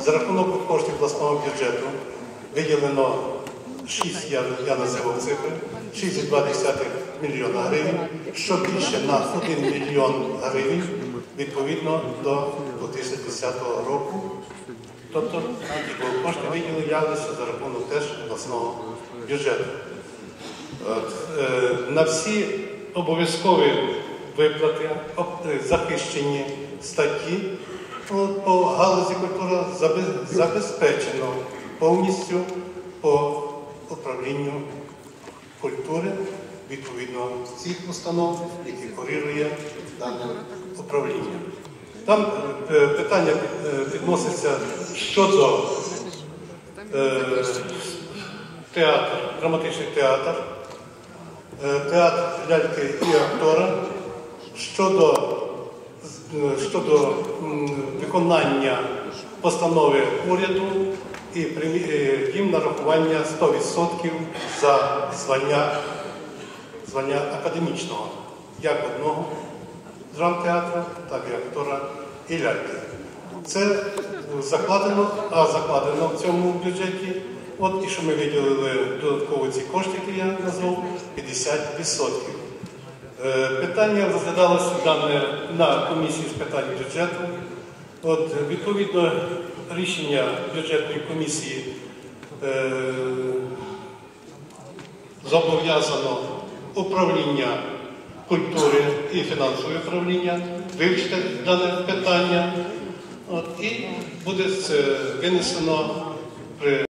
За рахунок коштів обласного бюджету виділено 6, я, я називав цифри, 6,2 мільйона гривень, що більше на 1 мільйон гривень відповідно до 2010 року. Тобто кошти виділялися за рахунок теж обласного бюджету. От, е, на всі обов'язкові виплати, е, захищені статті по галузі культури забезпечено повністю по управлінню культури відповідно цих установ, які курирує дане управління. Там е, питання е, підноситься щодо е, театр, драматичний театр, театр ляльки і актора щодо, щодо виконання постанови уряду і е, їм нарахування 100% за звання, звання академічного, як одного драмтеатру, так і актора і ляльки. Це закладено, а закладено в цьому бюджеті. От і що ми виділили додатково ці кошти, які я назвав, 50%. Е, Питання розглядалося дане на комісії з питань бюджету. От, відповідно, рішення бюджетної комісії е, зобов'язано управління культури і фінансове управління вивчити дане питання. От, і буде винесено при